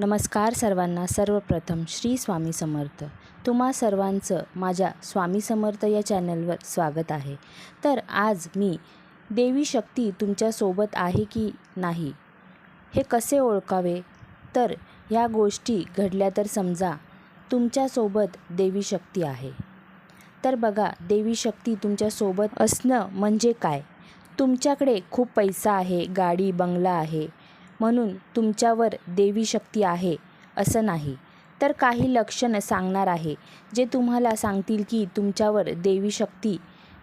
नमस्कार सर्वांना. सर्वप्रथम श्री स्वामी समर्थ. तुम्हा सर्वांचं माझ्या स्वामी समर्थ या चॅनलवर स्वागत आहे. तर आज मी देवी शक्ती तुमच्यासोबत आहे की नाही हे कसे ओळखावे? तर ह्या गोष्टी घडल्या तर समजा तुमच्यासोबत देवी शक्ती आहे. तर बघा देवी शक्ती तुमच्यासोबत असणं म्हणजे काय? तुमच्याकडे खूप पैसा आहे गाडी बंगला आहे. म्हणून तुमच्यावर देवी शक्ती आहे असं नाही. तर काही लक्षणं सांगणार आहे जे तुम्हाला सांगतील की तुमच्यावर देवी शक्ती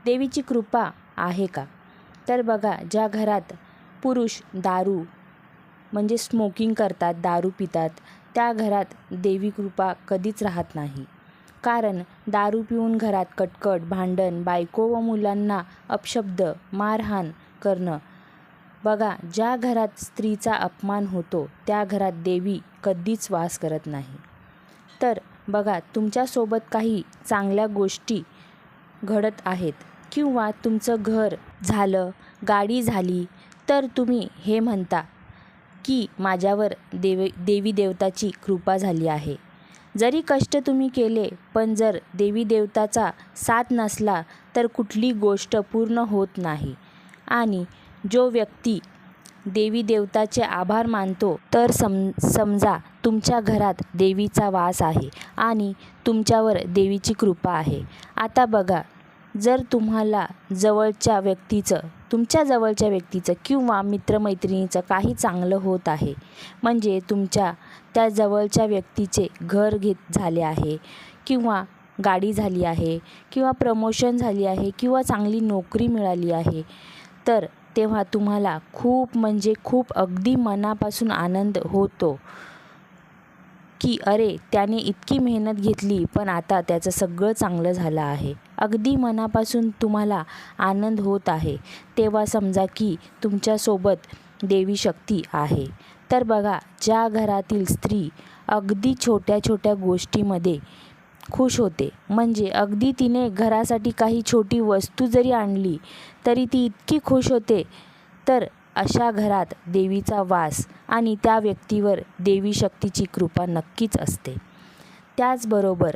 देवीची कृपा आहे का? तर बघा ज्या घरात पुरुष दारू म्हणजे स्मोकिंग करतात दारू पितात त्या घरात देवी कृपा कधीच राहत नाही. कारण दारू पिऊन घरात कटकट भांडण बायको व मुलांना अपशब्द मारहाण करणं बघा ज्या घरात स्त्रीचा अपमान होतो त्या घरात देवी कधीच वास करत नाही. तर बघा तुमच्यासोबत काही चांगल्या गोष्टी घडत आहेत किंवा तुमचं घर झालं गाडी झाली तर तुम्ही हे म्हणता की माझ्यावर देवी देवी देवताची कृपा झाली आहे. जरी कष्ट तुम्ही केले पण जर देवी देवताचा साथ नसला तर कुठली गोष्ट पूर्ण होत नाही. आणि जो व्यक्ती देवी देवताचे आभार मानतो तर सम समजा तुमच्या घरात देवीचा वास आहे आणि तुमच्यावर देवीची कृपा आहे. आता बघा जर तुम्हाला जवळच्या व्यक्तीचं तुमच्या जवळच्या व्यक्तीचं किंवा मित्रमैत्रिणीचं काही चांगलं होत आहे म्हणजे तुमच्या त्या जवळच्या व्यक्तीचे घर घेत झाले आहे किंवा गाडी झाली आहे किंवा प्रमोशन झाली आहे किंवा चांगली नोकरी मिळाली आहे तर तेव्हा तुम्हाला खूप म्हणजे खूप अगदी मनापासून आनंद होतो की अरे त्याने इतकी मेहनत घेतली पण आता त्याचं सगळं चांगलं झालं आहे. अगदी मनापासून तुम्हाला आनंद होत आहे. तेव्हा समजा की तुमच्यासोबत देवी शक्ती आहे. तर बघा ज्या घरातील स्त्री अगदी छोट्या छोट्या गोष्टीमध्ये खुश होते. म्हणजे अगदी तिने घरासाठी काही छोटी वस्तू जरी आणली तरी ती इतकी खुश होते. तर अशा घरात देवीचा वास आणि त्या व्यक्तीवर देवी शक्तीची कृपा नक्कीच असते. त्याचबरोबर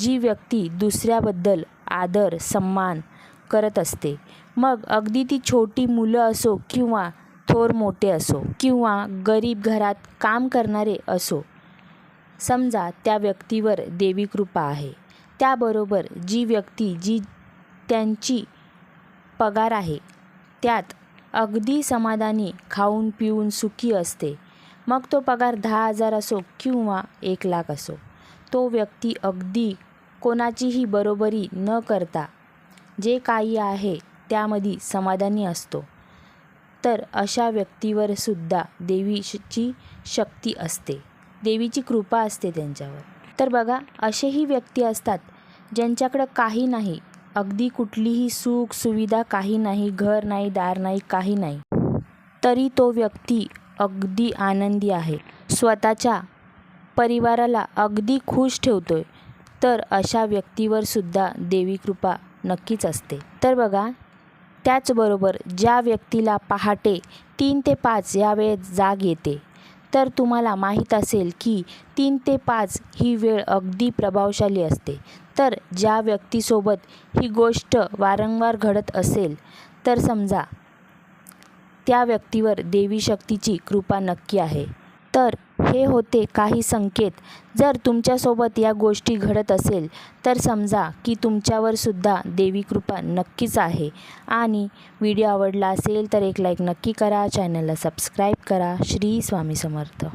जी व्यक्ती दुसऱ्याबद्दल आदर सन्मान करत असते मग अगदी ती छोटी मुलं असो किंवा थोर मोठे असो किंवा गरीब घरात काम करणारे असो समजा त्या व्यक्तीवर देवी कृपा आहे. त्याबरोबर जी व्यक्ती जी त्यांची पगार आहे त्यात अगदी समाधानी खाऊन पिऊन सुखी असते. मग तो पगार दहा हजार असो किंवा एक लाख असो तो व्यक्ती अगदी कोणाचीही बरोबरी न करता जे काही आहे त्यामध्ये समाधानी असतो. तर अशा व्यक्तीवर सुद्धा देवीची शक्ती असते. देवीची कृपा असते त्यांच्यावर. तर बघा असेही व्यक्ती असतात ज्यांच्याकडं काही नाही. अगदी कुठलीही सुख सुविधा काही नाही घर नाही दार नाही काही नाही. तरी तो व्यक्ती अगदी आनंदी आहे. स्वतःच्या परिवाराला अगदी खुश ठेवतोय. तर अशा व्यक्तीवर सुद्धा देवी कृपा नक्कीच असते. तर बघा त्याचबरोबर ज्या व्यक्तीला पहाटे तीन ते पाच या वेळेत जाग येते तर तुम्हाला माहीत असेल की तीन ते पाच ही वेळ अगदी प्रभावशाली असते. तर ज्या व्यक्तीसोबत ही गोष्ट वारंवार घडत असेल तर समजा त्या व्यक्तीवर देवी शक्तीची कृपा नक्की आहे. तर हे होते काही संकेत. जर तुमच्यासोबत या गोष्टी घडत असेल तर समजा की तुमच्यावर सुद्धा देवी कृपा नक्कीच आहे. आणि व्हिडिओ आवडला असेल तर एक लाईक नक्की करा. चॅनलला सबस्क्राईब करा. श्री स्वामी समर्थ.